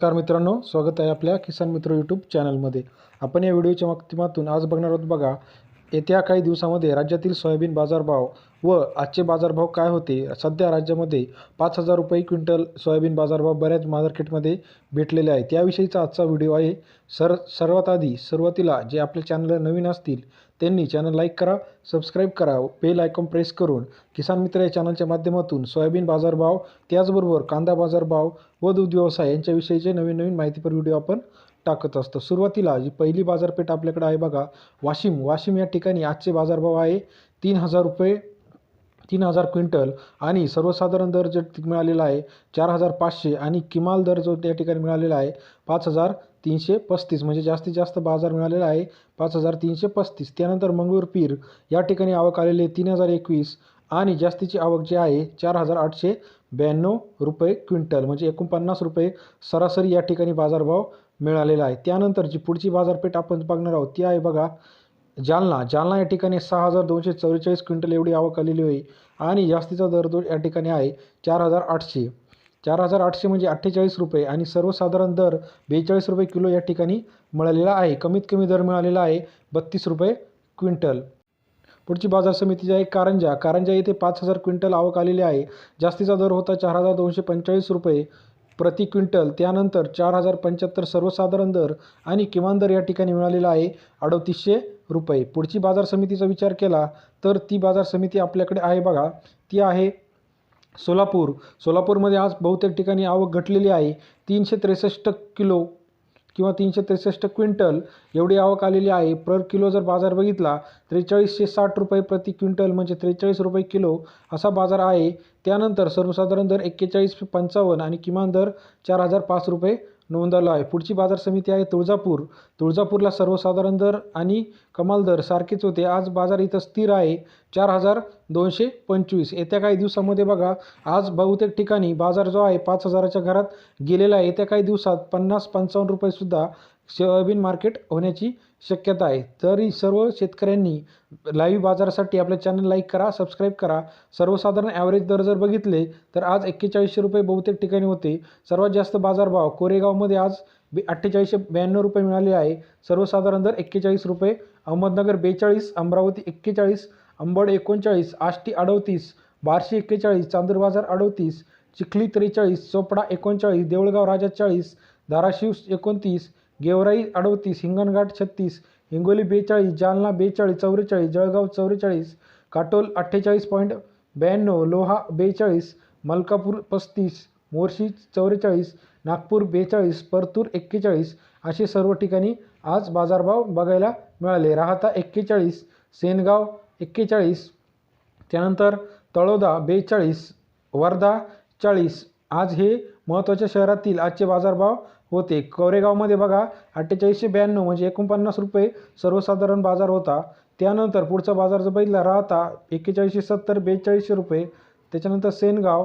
नमस्कार मित्रांनो स्वागत आहे आपल्या किसान मित्र यूट्यूब चॅनलमध्ये आपण या व्हिडिओच्या माध्यमातून आज बघणार आहोत बघा येत्या काही दिवसामध्ये राज्यातील सोयाबीन बाजारभाव व आजचे बाजारभाव काय होते? सध्या राज्यामध्ये पाच हजार रुपये क्विंटल सोयाबीन बाजारभाव बऱ्याच मार्केटमध्ये भेटलेले आहे त्याविषयीचा आजचा व्हिडिओ आहे. सर सर्वात आधी सुरुवातीला जे आपले चॅनल नवीन असतील त्यांनी चॅनल लाईक करा सबस्क्राईब करा बेल आयकॉन प्रेस करून किसान मित्र या चॅनलच्या माध्यमातून सोयाबीन बाजारभाव त्याचबरोबर कांदा बाजारभाव व दूध व्यवसाय यांच्याविषयीचे नवीन नवीन माहितीपर व्हिडिओ आपण टाकत असतं. सुरुवातीला जी पहिली बाजारपेठ आपल्याकडे आहे बघा वाशिम. वाशिम या ठिकाणी आजचे बाजारभाव आहे तीन हजार रुपये तीन हजार क्विंटल आणि सर्वसाधारण दर जे मिळालेला आहे चार हजार पाचशे आणि किमाल दर जो त्या ठिकाणी मिळालेला आहे पाच हजार तीनशे पस्तीस. म्हणजे जास्तीत जास्त बाजार मिळालेला आहे पाच हजार तीनशे पस्तीस. त्यानंतर मंगळूर पीर या ठिकाणी आवक आलेली तीन हजार एकवीस आणि जास्तीची आवक जी आहे चार हजार आठशे ब्याण्णव रुपये क्विंटल. म्हणजे एकोणपन्नास रुपये सरासरी या ठिकाणी बाजारभाव मिळालेला आहे. त्यानंतर जी पुढची बाजारपेठ आपण बघणार आहोत. ती आहे बघा जालना. जालना या ठिकाणी सहा हजार दोनशे चव्वेचाळीस क्विंटल एवढी आवक आलेली होई आणि जास्तीचा दर दो या ठिकाणी आहे चार हजार आठशे. चार हजार आठशे म्हणजे अठ्ठेचाळीस रुपये. आणि सर्वसाधारण दर बेचाळीस रुपये किलो या ठिकाणी मिळालेला आहे. कमीत कमी दर मिळालेला आहे बत्तीस रुपये क्विंटल. पुढची बाजार समिती जी आहे कारंजा. कारंजा येथे पाच हजार क्विंटल आवक आलेली आहे. जास्तीचा दर होता चार हजार दोनशे पंचेचाळीस रुपये. प्रति क्विंटल त्यानंतर चार हजार पंच्याहत्तर सर्वसाधारण दर आणि किमान दर या ठिकाणी मिळालेला आहे अडतीसशे रुपये. पुढची बाजार समितीचा विचार केला तर ती बाजार समिती आपल्याकडे आहे बघा. ती आहे सोलापूर. सोलापूरमध्ये आज बहुतेक ठिकाणी आवक घटलेली आहे. तीनशे त्रेसष्ट किलो किंवा तीनशे त्रेसष्ट क्विंटल एवढी आवक आलेली आहे. पर किलो जर बाजार बघितला त्रेचाळीसशे साठ रुपये प्रति क्विंटल म्हणजे त्रेचाळीस रुपये किलो असा बाजार आहे. त्यानंतर सर्वसाधारण दर एक्केचाळीस पंचावन्न आणि किमान दर चार हजार पाच रुपये नोंदवला आहे. पुढची बाजार समिती आहे तुळजापूर. तुळजापूरला सर्वसाधारण दर आणि कमाल दर सारखेच होते. आज बाजार इथं स्थिर आहे. चार हजार दोनशे पंचवीस. येत्या काही दिवसामध्ये बघा आज बहुतेक ठिकाणी बाजार जो आहे पाच हजाराच्या घरात गेलेला आहे. येत्या काही दिवसात पन्नास पंचावन्न रुपयेसुद्धा सोयाबीन मार्केट होण्याची शक्यता आहे. तरी सर्व शेतकऱ्यांनी लाईव्ह बाजारासाठी आपल्या चॅनल लाईक करा सबस्क्राईब करा. सर्वसाधारण ॲव्हरेज दर जर बघितले तर आज एक्केचाळीसशे रुपये बहुतेक ठिकाणी होते. सर्वात जास्त बाजारभाव कोरेगावमध्ये आज बे अठ्ठेचाळीसशे ब्याण्णव रुपये मिळाले आहे. सर्वसाधारण दर एक्केचाळीस रुपये. अहमदनगर बेचाळीस अमरावती एक्केचाळीस अंबड एकोणचाळीस आष्टी अडतीस बार्शी एक्केचाळीस चांदूर बाजार अडतीस चिखली त्रेचाळीस चोपडा एकोणचाळीस देऊळगाव राजा चाळीस धाराशिव एकोणतीस गेवराई अडतीस हिंगणघाट छत्तीस हिंगोली बेचाळीस जालना बेचाळीस चौवेचाळीस जळगाव चौवेचाळीस काटोल अठ्ठेचाळीस पॉईंट ब्याण्णव लोहा बेचाळीस मलकापूर पस्तीस मोर्शी चौवेचाळीस नागपूर बेचाळीस परतूर एक्केचाळीस असे सर्व ठिकाणी आज बाजारभाव बघायला मिळाले. राहता एक्केचाळीस सेनगाव एक्केचाळीस त्यानंतर तळोदा बेचाळीस वर्धा चाळीस आज हे महत्त्वाच्या शहरातील आजचे बाजारभाव होते. कोरेगावमध्ये बघा अठ्ठेचाळीसशे ब्याण्णव म्हणजे एकोणपन्नास रुपये सर्वसाधारण बाजार होता. त्यानंतर पुढचा बाजार जर बघितला राहता एक्केचाळीसशे सत्तर बेचाळीसशे रुपये. त्याच्यानंतर सेनगाव